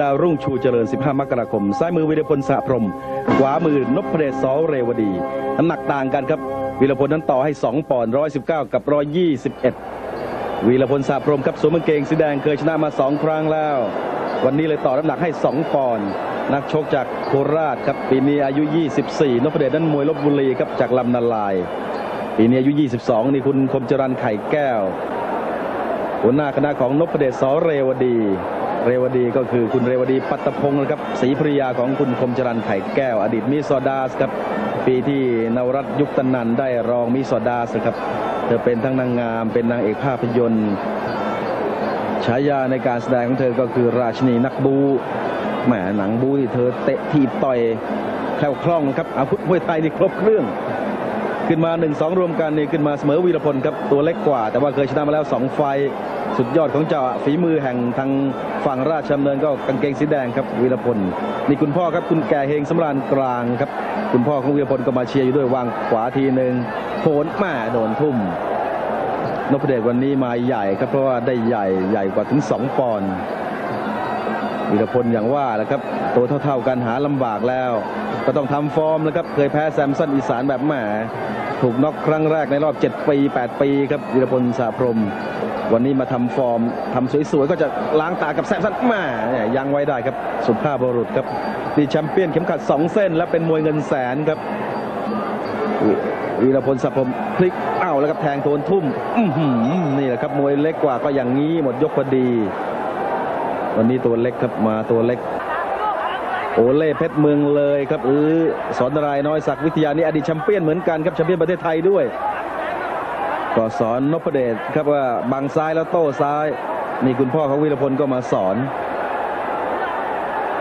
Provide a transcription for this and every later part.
ดาวรุ่งชูเจริญ 15 มกราคม ซ้ายมือวีรพลสะพรม ขวามือนพเดชสอเรวดี น้ำหนักต่างกันครับวีรพลนั้นต่อให้ 2 ปอนด์119 กับ 121 วีรพลสะพรมครับสวมกางเกงสีแดงเคยชนะมา 2 ครั้งแล้ว วันนี้เลยต่อน้ำหนักให้ 2 ปอนด์นักชกจากโคราชครับปีนี้อายุ 24 นพเดชนั้นมวยลบบุรีครับจากลำนาลาย ปีนี้อายุ 22 นี่คุณคมจรันไข่แก้ว หัวหน้าคณะของนพเดชสอเรวดี เรวดีก็คือคุณเรวดีปัตตพงศ์นะครับศรีภริยาของคุณคมจรันไข่แก้ว อดีตมิสโซดาสครับปีที่นวรัตยุคตนันได้รองมิสโซดาสครับเธอเป็นทั้งนางงามเป็นนางเอกภาพยนตร์ฉายาในการแสดงของเธอก็คือราชินีนักบูแหมหนังบูที่เธอเตะทีต่อยแคล่วคล่องครับอาวุธมวยไทยนี่ครบเครื่อง ขึ้นมา1 2รวมกันนี่ขึ้นมาเสมอวีรพลครับตัวเล็กกว่า แต่ว่าเคยชนะมาแล้ว 2 ไฟ สุดยอดของเจ้าฝีมือแห่งทางฝั่งราชดำเนินก็กางเกงสีแดงครับวีรพลนี่คุณพ่อครับคุณแก่เฮงสำราญกลางครับ คุณพ่อของวีรพลก็มาเชียร์อยู่ด้วยวางขวาทีหนึ่งโผนมาโดนทุ่มนพเดชวันนี้มาใหญ่ครับเพราะว่าได้ใหญ่ใหญ่กว่าถึง 2 ปอนด์วีรพลอย่างว่าแหละครับ ตัวเท่าๆกันหาลำบากแล้ว ก็ต้องทำฟอร์มแล้วครับเคยแพ้แซมสันอีสานแบบแหมถูกน็อกครั้งแรกในรอบ 7 ปี 8 ปีครับวีรพลสาพรม วันนี้มาทำฟอร์มทำสวยๆก็จะล้างตากับแซมสันแมาเนี่ยยังไว้ได้ครับสุภาพบุรุษครับนี่แชมเปี้ยนเข็มขัด 2 เส้น และเป็นมวยเงินแสนครับวีรพลสาพรหมพลิกเอ้าแล้วครับแทงโทนทุ่มอื้อหือนี่แหละครับมวยเล็กกว่าก็อย่างนี้หมดยกพอดี วันนี้ตัวเล็กครับมาตัวเล็ก โอเล่เพชรเมืองเลยครับเออสอนรายน้อยศักดิ์วิทยานี่อดีตแชมเปี้ยนเหมือนกันครับแชมเปี้ยนประเทศไทยด้วย ก็สอนนพเดชครับว่าบังซ้ายแล้วโต้ซ้าย นี่คุณพ่อของวีรพลก็มาสอน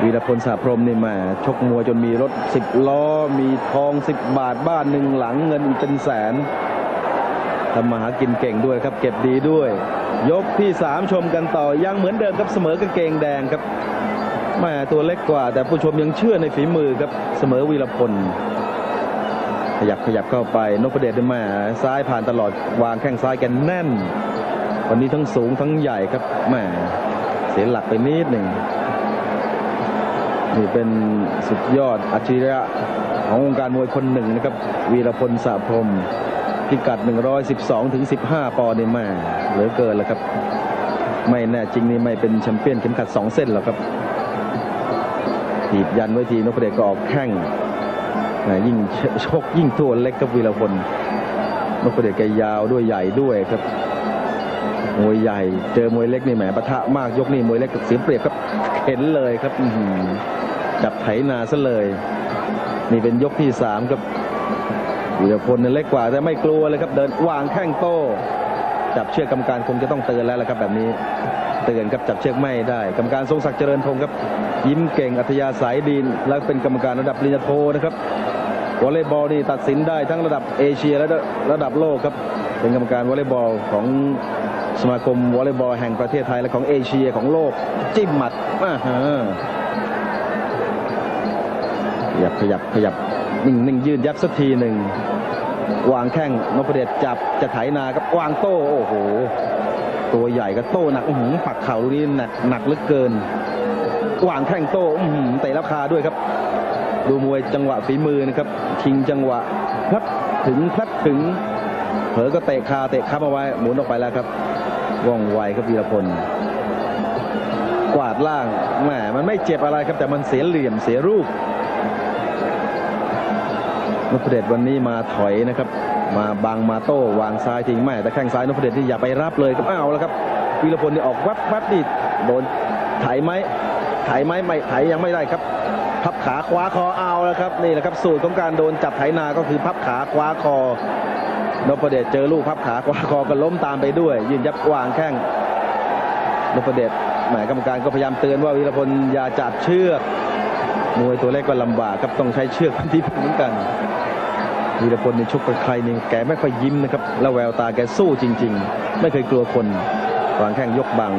วีรพลสาพรมนี่มาชกมวยจนมีรถสิบล้อ มีทองสิบบาทบ้านหนึ่งหลังเงินอีกเป็นแสนทำมาหากินเก่งด้วยครับ เก็บดีด้วย ยกที่สามชมกันต่อยังเหมือนเดิมครับเสมอกางเกงแดงครับแม่ตัวเล็กกว่า แต่ผู้ชมยังเชื่อในฝีมือครับเสมอวีรพล ขยับขยับเข้าไปนพเดชได้มาซ้ายผ่านตลอดวางแข้งซ้ายกันแน่น วันนี้ทั้งสูงทั้งใหญ่ครับแม่เสียหลักไปนิดหนึ่งนี่เป็นสุดยอดอัจฉริยะของวงการมวยคนหนึ่งนะครับ วีรพลสะพรมพิกัด 112ถึง15 ปอนด์นี่แม่เหลือเกินแล้วครับ ไม่แน่จริงนี่ไม่เป็นแชมเปี้ยนเข็มขัด 2 เส้นหรอกครับถีบยันไว้ทีนพเดชก็ออกแข้ง ยิ่งชกยิ่งตัวเล็กกับวีรพลนพเดชแกยาวด้วยใหญ่ด้วยครับมวยใหญ่ เจอมวยเล็กนี่แหมปะทะมากยกนี่มวยเล็กเสียเปรียบครับเข็นเลยครับจับไถนาซะเลย นี่เป็นยกที่สามครับวีรพลเนี่เล็กกว่าแต่ไม่กลัวเลยครับ เดินวางแข้งโต้จับเชือกกรรมการคงจะต้องเตือนแล้วละครับ แบบนี้เตือนครับจับเชือกไม่ได้ กรรมการทรงศักดิ์เจริญพงศ์ครับ ยิ้มเก่งอัธยาศัยดีนและเป็นกรรมการระดับปริญญาโทนะครับ วอลเลย์บอลนี่ตัดสินได้ทั้งระดับเอเชียและระดับโลกครับ เป็นกรรมการวอลเลย์บอลของสมาคมวอลเลย์บอลแห่งประเทศไทยและของเอเชียของโลกจิ้มหมัดอ่าฮะขยับขยับขยับนิ่งนิ่งยืนยับสักทีหนึ่งวางแข้งนพเดชจับจะไถนาครับวางโต้โอ้โห ตัวใหญ่ก็โต้หนักอื้อหือปักเข่าลูกนี้หนักหนักเหลือเกิน วางแข้งโต้อื้อหือเตะแล้วคาด้วยครับ ดูมวยจังหวะฝีมือนะครับชิงจังหวะพลัดถึงพลัดถึงเผลอก็เตะคาเตะคับเอาไว้หมุนออกไปแล้วครับว่องไวครับวีรพลกวาดล่างแหมมันไม่เจ็บอะไรครับแต่มันเสียเหลี่ยมเสียรูปนพเดชวันนี้มาถอยนะครับ มาบังมาโต้วางซ้ายทิ้งไม่แต่แข้งซ้ายนพเดชนี่อย่าไปรับเลยครับอ้าวแล้วครับวีรพลนี่ออกวับวับนี่โดนไถไหมไถไหมไม่ไถยังไม่ได้ครับ พับขาคว้าคอเอาแล้วครับนี่แหละครับสูตรของการโดนจับไถนาก็คือพับขาคว้าคอนพเดชเจอลูกพับขาคว้าคอก็ล้มตามไปด้วย ยืนยับวางแข้งนพเดชหมายกรรมการก็พยายามเตือนว่าวีรพลอย่าจับเชือกมวยตัวเล็กก็ลำบากครับต้องใช้เชือกเป็นที่พึ่งเหมือนกันวีรพลในชกกับใครนี่แกไม่ค่อยยิ้มนะครับแล้วแววตาแกสู้จริง ๆ ไม่เคยกลัวคนวางแข้งยกบัง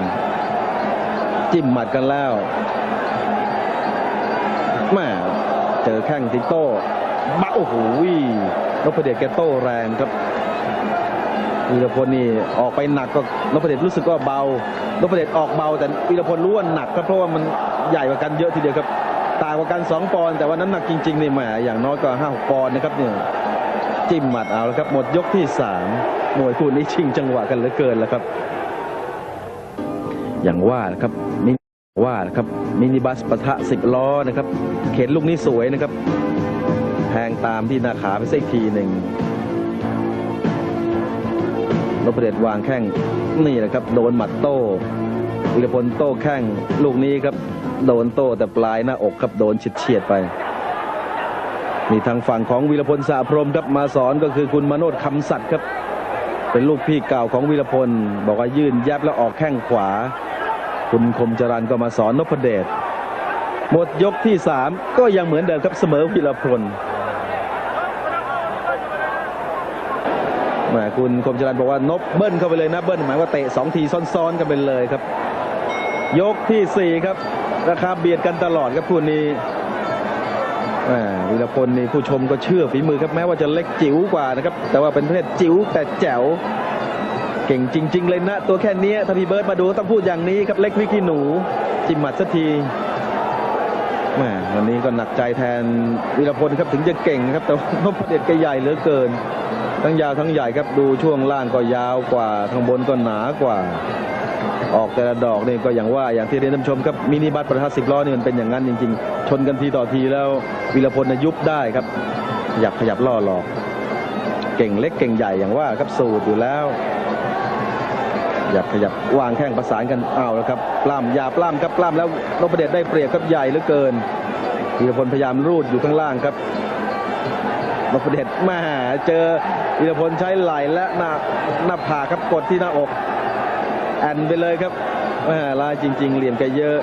จิ้มหมัดกันแล้ว เจอแข้งทิโต้บะโอ้โหนพเดชแกโต้แรงครับวีรพลนี่ออกไปหนักก็นพเดชรู้สึกว่าเบานพเดชออกเบา แต่วีรพลรู้ว่าหนักครับเพราะว่ามันใหญ่กว่ากันเยอะทีเดียวครับต่างกว่ากัน 2 ปอนด์แต่ว่าน้ำหนักจริงๆนี่แหมอย่างน้อยก็5 6ปอนด์นะครับเนี่ยจิ้มหมัดเอาแล้วครับหมดยกที่3มวยคู่นี้ชิงจังหวะกันเหลือเกินแล้วครับ อย่างว่านะครับมิน ว่านะครับมินิบัสปะทะสิบล้อนะครับเข็นลูกนี้สวยนะครับแทงตามที่หนาขาไปสักทีหนึ่งนพเดชวางแข้งนี่แหละครับ โดนหมัดโต้วิรพลโต้แข้งลูกนี้ครับ โดนโต้แต่ปลายหน้าอกครับโดนเฉียดๆไปนี่ทางฝั่งของวีรพลสะพรหมครับมาสอนก็คือคุณมโนดคำสัตย์ครับ เป็นลูกพี่เก่าของวีรพล บอกว่ายื่นยับแล้วออกแข้งขวา คุณคมจรันก็มาสอนนพเดชหมดยกที่สามก็ยังเหมือนเดิมครับเสมอวีรพลแหมคุณคมจรันบอกว่านบเบิ้ลเข้าไปเลยนะเบิ้ลหมายว่าเตะสองทีซ้อนๆกันไปเลยครับ ยกที่สี่ครับราคาเบียดกันตลอดครับคู่นี้วีรพลนี่ผู้ชมก็เชื่อฝีมือครับแม้ว่าจะเล็กจิ๋วกว่านะครับ แต่ว่าเป็นประเภทจิ๋วแต่แจ๋ว เก่งจริง ๆ เลยนะ ตัวแค่นี้ถ้าพี่เบิร์ดมาดูต้องพูดอย่างนี้ครับเล็กวิกี้หนูจิมหมัดสักทีแหมวันนี้ก็หนักใจแทนวีรพลครับถึงจะเก่งครับ แต่ว่านพเดชแกใหญ่เหลือเกิน ทั้งยาวทั้งใหญ่ครับดูช่วงล่างก็ยาวกว่าข้างบนก็หนากว่า ออกแต่ละดอกนี่ก็อย่างว่าอย่างที่เรียนท่านชมครับมินิบัสประทัดสิบล้อนี่มันเป็นอย่างนั้นจริง ๆ ชนกันทีต่อทีแล้ววีรพลนยุบได้ครับขยับขยับล่อหลอก เก่งเล็กเก่งใหญ่อย่างว่าครับสูตรอยู่แล้ว ขยับขยับวางแข้งประสานกันเอาแล้วครับปล้ำอย่าปล้ำครับปล้ำแล้วนพเดชได้เปรียบครับใหญ่เหลือเกินวีรพลพยายามรูดอยู่ข้างล่างครับนพเดชแมาเจอวีรพลใช้ไหล่และหน้าหน้าผากครับกดที่หน้าอกแอนไปเลยครับแม่ลายจริง ๆ เหลี่ยมแกเยอะ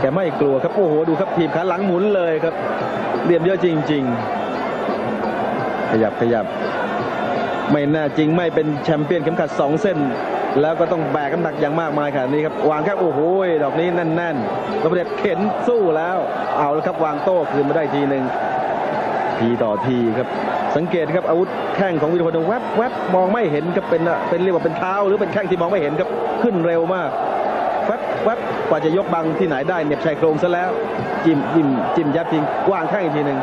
แกไม่กลัวครับโอ้โหดูครับทีมขาหลังหมุนเลยครับเหลี่ยมเยอะจริง ๆ ขยับขยับ ไม่น่าจริงไม่เป็นแชมเปี้ยนเข็มขัด 2 เส้น แล้วก็ต้องแบกน้ำหนักอย่างมากมายขนาดนี้ครับวางแค่โอ้โหดอกนี้แน่นๆนพเดชเข็นสู้แล้ว เอาแล้วครับวางโต้คืนมาได้ทีหนึ่งทีต่อทีครับ สังเกตครับอาวุธแข้งของวิรพลแวบแวบมองไม่เห็นครับเป็นเป็นเรียกว่าเป็นเท้าหรือเป็นแข้งที่มองไม่เห็นครับขึ้นเร็วมากแวบแวบกว่าจะยกบังที่ไหนได้เหน็บชายโครงซะแล้วจิ้มจิ้มจิ้มยัดทิ้งวางแข้งอีกทีหนึ่ง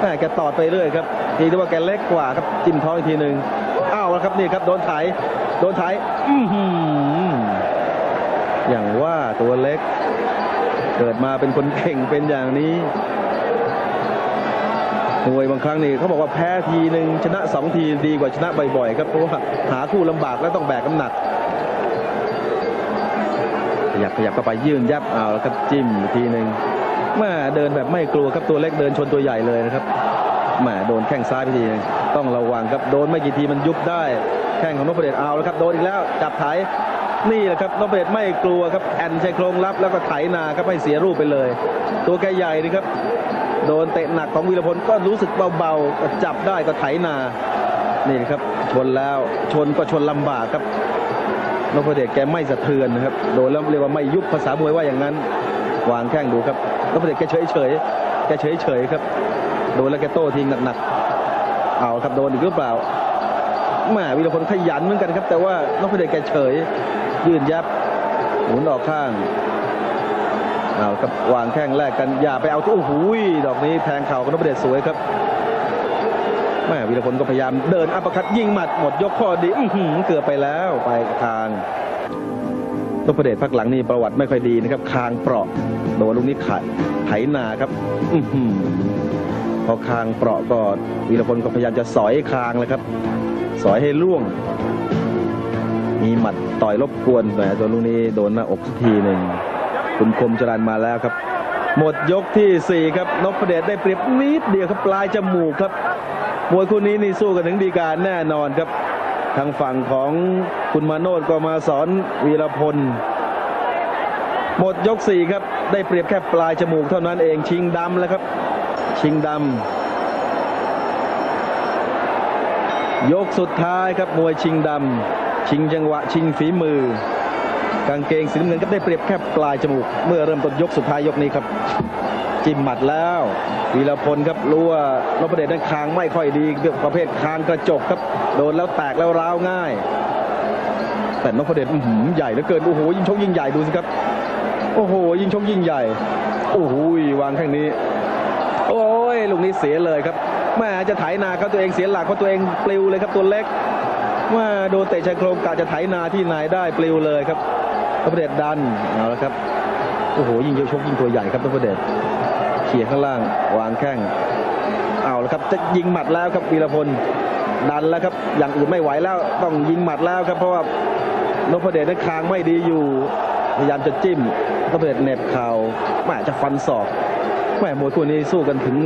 แม่แกตอดไปเรื่อยครับทีที่ว่าแกเล็กกว่าครับจิ้มท้องอีกทีหนึ่งอ้าวแล้วครับนี่ครับโดนไถโดนไถอือย่างว่าตัวเล็ก เกิดมาเป็นคนเก่งเป็นอย่างนี้มวยบางครั้งนี่เขาบอกว่าแพ้ทีหนึ่งชนะสองทีดีกว่าชนะบ่อยๆครับเพราะว่าหาคู่ลำบากและต้องแบกน้ำหนักขยับขยับเข้าไปยื่นยับเอาแล้วครับจิ้มอีกทีหนึ่ง แม่เดินแบบไม่กลัวครับตัวเล็กเดินชนตัวใหญ่เลยนะครับแม่โดนแข้งซ้ายไปทีต้องระวังครับโดนไม่กี่ทีมันยุบได้แข้งของนพเดชเอาแล้วครับโดนอีกแล้วจับไถนี่แหละครับนพเดชไม่กลัวครับแอนใช้โครงรับแล้วก็ไถนาครับให้เสียรูปไปเลย ตัวแกใหญ่นี่ครับ โดนเตะหนักของวีรพลก็รู้สึกเบาๆจับได้ก็ไถนานี่ครับชนแล้วชนก็ชนลำบากครับนพเดชแกไม่สะเทือนนะครับ โดนแล้วเรียกว่าไม่ยุบภาษามวยว่าอย่างนั้น วางแข้งดูครับนพเดชแกเฉยเฉยแกเฉยเฉยครับ โดนแล้วแกโต้ทิ้งหนักๆเอาครับโดนอีกหรือเปล่าแม่วีรพลขยันเหมือนกันครับ แต่ว่านพเดชแกเฉย ยืนยับหมุนออกข้างเอาครับวางแข้งแรกกันอย่าไปเอาที่โอ้โหดอกนี้แทงเข่าของนพเดชสวยครับแม่วีรพลก็พยายามเดินอัปเปอร์คัดยิงหมัดหมดยกข้อดีอือหือเกือบไปแล้วไปทางนพเดชพักหลังนี่ประวัติไม่ค่อยดีนะครับ คางเปราะ โดนลูกนี้ขาดไถนาครับอืพอคางเปราะก็วีรพลก็พยายามจะสอยคางเลยครับ สอยให้ล่วง มีหมัดต่อยรบกวนแหมตัวลูกนี้โดนหน้าอกสักทีหนึ่งคุณคมจรันมาแล้วครับ หมดยกที่สี่ครับนพเดชได้เปรียบนิดเดียวครับปลายจมูกครับมวยคู่นี้นี่สู้กันถึงดีการแน่นอนครับ ทางฝั่งของคุณมาโนดก็มาสอนวีรพล หมดยกสี่ครับ ได้เปรียบแค่ปลายจมูกเท่านั้นเองชิงดำแล้วครับ ชิงดำยกสุดท้ายครับมวยชิงดำชิงจังหวะชิงฝีมือ กางเกงสีน้ำเงินก็ได้เปรียบแค่ปลายจมูก เมื่อเริ่มต้นยกสุดท้ายยกนี้ครับ จิ้มหมัดแล้ววีรพลครับรู้ว่านพเดชนั้นคางไม่ค่อยดีประเภทคางกระจกครับโดนแล้วแตกแล้วร้าวง่ายแต่นพเดชอื้อหือใหญ่เหลือเกินโอ้โหยิ่งชกยิ่งใหญ่ดูสิครับ โอ้โห ยิงชกยิงใหญ่ โอ้โหวางแข้งนี้ โอ้ยลูกนี้เสียเลยครับแม่จะไถนาเขาตัวเองเสียหลักเพราะตัวเองปลิวเลยครับตัวเล็กว่าโดนเตะชายโครงกะจะไถนาที่นายได้ปลิวเลยครับนพเดชดันเอาละครับโอ้โหยิงเยอะชกยิงตัวใหญ่ครับนพเดชเขี่ยข้างล่างวางแข้งเอาละครับจะยิงหมัดแล้วครับวีรพลดันแล้วครับอย่างอื่นไม่ไหวแล้วต้องยิงหมัดแล้วครับเพราะว่านพเดชนั้นคางไม่ดีอยู่ พยายามจะจิ้มนพเดชเน็บเข่าแม่จะฟันศอกแม่มวยคู่นี้สู้กันถึง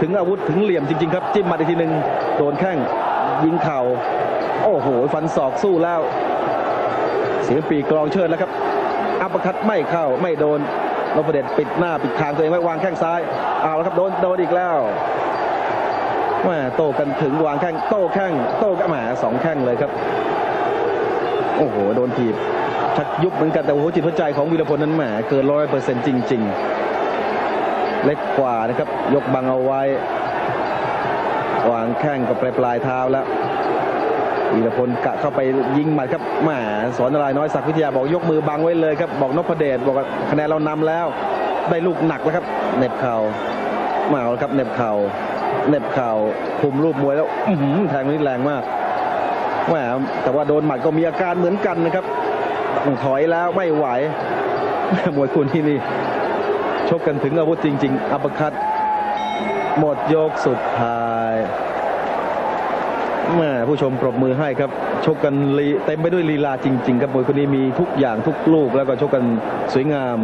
ถึงอาวุธถึงเหลี่ยมจริง ๆ ครับ จิ้มมาอีกทีหนึ่งโดนแข้งยิงเข่า โอ้โห ฟันศอกสู้แล้ว เสียงปีกกลองเชิญแล้วครับ อัปคัตไม่เข้าไม่โดนนพเดชปิดหน้าปิดทางตัวเองไว้วางแข้งซ้ายเอาแล้วครับโดนโดนอีกแล้วแม่โต้กันถึงวางแข้งโต้แข้งโต้กันแหมสองแข้งเลยครับ โอ้โห โดนถีบ ชักยุบเหมือนกันแต่โอ้โหจิตหัวใจของวีรพลนั้นแหมเกินร้อยเปอร์เซ็นต์จริง ๆ เล็กกว่านะครับ ยกบังเอาไว้ วางแข้งกับปลายปลายเท้าแล้ววีรพลกะเข้าไปยิงหมัดครับแหมสอนนารายน้อยศักดิ์วิทยาบอกยกมือบังไว้เลยครับ บอกนพเดชบอกคะแนนเรานำแล้ว ได้ลูกหนักแล้วครับเน็บเข่ามาเอาละครับเน็บเข่าเน็บเข่าคุมรูปมวยแล้วอืแทงนี่แรงมากแหมแต่ว่าโดนหมัดก็มีอาการเหมือนกันนะครับ ถอยแล้วไม่ไหวมวยคู่นี้นี่ชกกันถึงอาวุธจริง ๆ อัปเปอร์คัตหมดยกสุดท้ายแม่ผู้ชมปรบมือให้ครับ ชกกันเต็มไปด้วยลีลาจริง ๆ ครับมวยคนนี้มีทุกอย่างทุกลูกแล้วก็ชกกันสวยงาม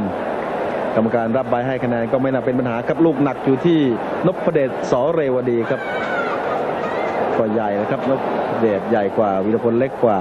กรรมการรับใบให้คะแนนก็ไม่น่าเป็นปัญหาครับลูกหนักอยู่ที่นพเดชสอเรวดีครับ ก็ใหญ่นะครับนพเดชใหญ่กว่าวีรพลเล็กกว่า